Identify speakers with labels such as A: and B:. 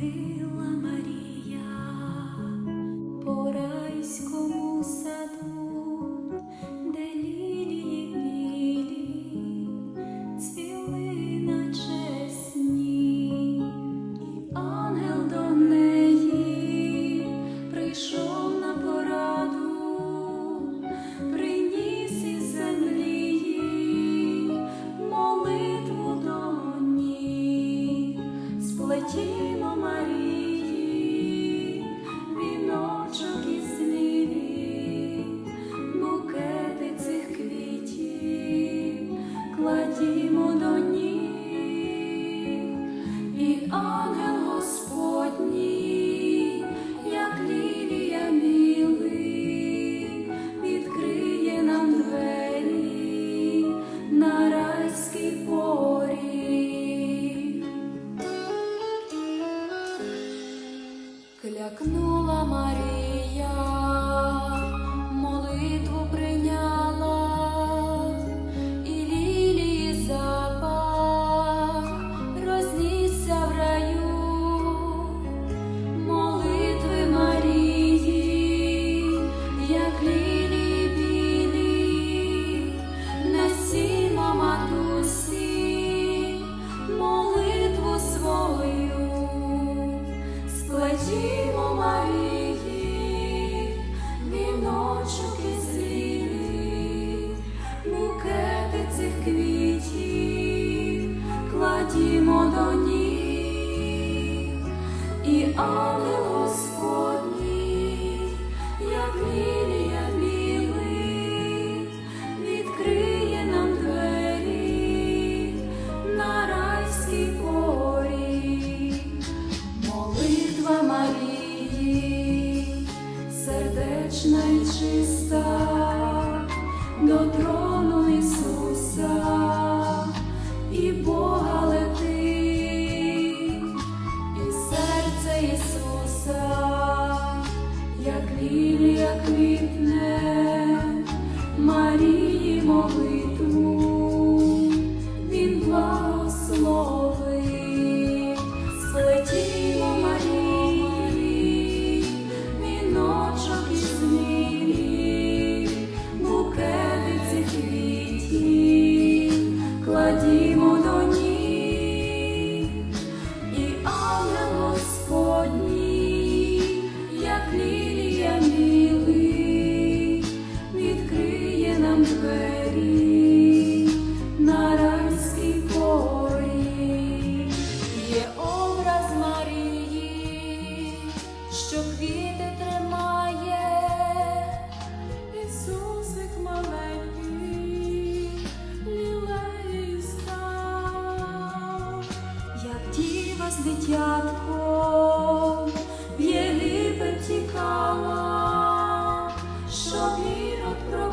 A: be Senhor Maria. і ангел Господній, як лілія білий, відкриє нам двері на райській порі, молитва Марії, сердечна і чиста, до. дитятком в Єгипет тікала, щоб Ірод про